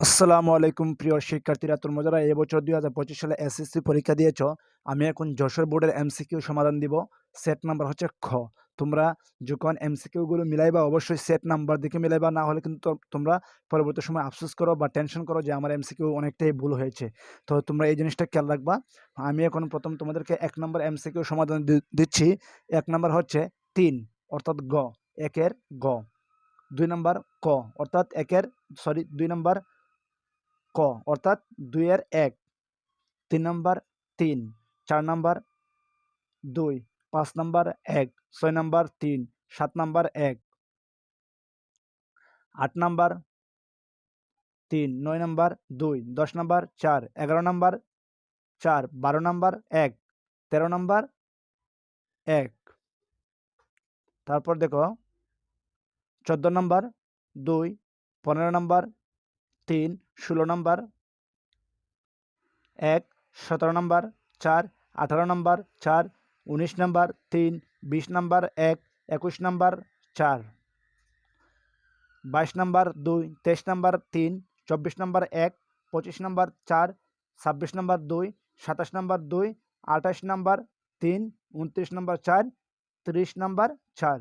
আসসালামু আলাইকুম প্রিয় শিক্ষার্থীরা, তোমরা যারা এবছর দুই হাজার পঁচিশ সালে এসএসসি পরীক্ষা দিয়েছ, আমি এখন যশোর বোর্ডের এমসিকিউ সমাধান দিব। সেট নাম্বার হচ্ছে খ। তোমরা যখন এমসিকিউগুলো মিলাইবা, অবশ্যই সেট নাম্বার দেখে মিলাইবা, না হলে কিন্তু তোমরা পরবর্তী সময় আফসোস করো বা টেনশন করো যে আমার এমসিকিউ অনেকটাই ভুল হয়েছে। তো তোমরা এই জিনিসটা খেয়াল রাখবা। আমি এখন প্রথম তোমাদেরকে এক নম্বর এমসিকিউ সমাধান দিচ্ছি। এক নম্বর হচ্ছে তিন, অর্থাৎ গ। একের গ। দুই নম্বর ক, অর্থাৎ একের সরি দুই নম্বর ক, অর্থাৎ দুইয়ের এক। তিন নম্বর তিন, চার নম্বর দুই, পাঁচ নম্বর এক, ছয় নম্বর তিন, সাত নম্বর এক, আট নম্বর তিন, নয় নম্বর দুই, দশ নম্বর চার, এগারো নম্বর চার, বারো নম্বর এক, তেরো নম্বর এক। তারপর দেখো, চোদ্দ নম্বর দুই, পনেরো নম্বর তিন, ষোলো নম্বর। এক, সতেরো নম্বর। চার, আঠারো নম্বর। চার, উনিশ নম্বর। তিন, বিশ নম্বর। এক, একুশ নম্বর। চার। বাইশ নম্বর দুই, তেইশ নম্বর তিন, চব্বিশ নম্বর এক, পঁচিশ নম্বর চার, ছাব্বিশ নম্বর দুই, সাতাশ নম্বর দুই, আঠাশ নম্বর তিন, উনত্রিশ নম্বর চার, তিরিশ নম্বর চার।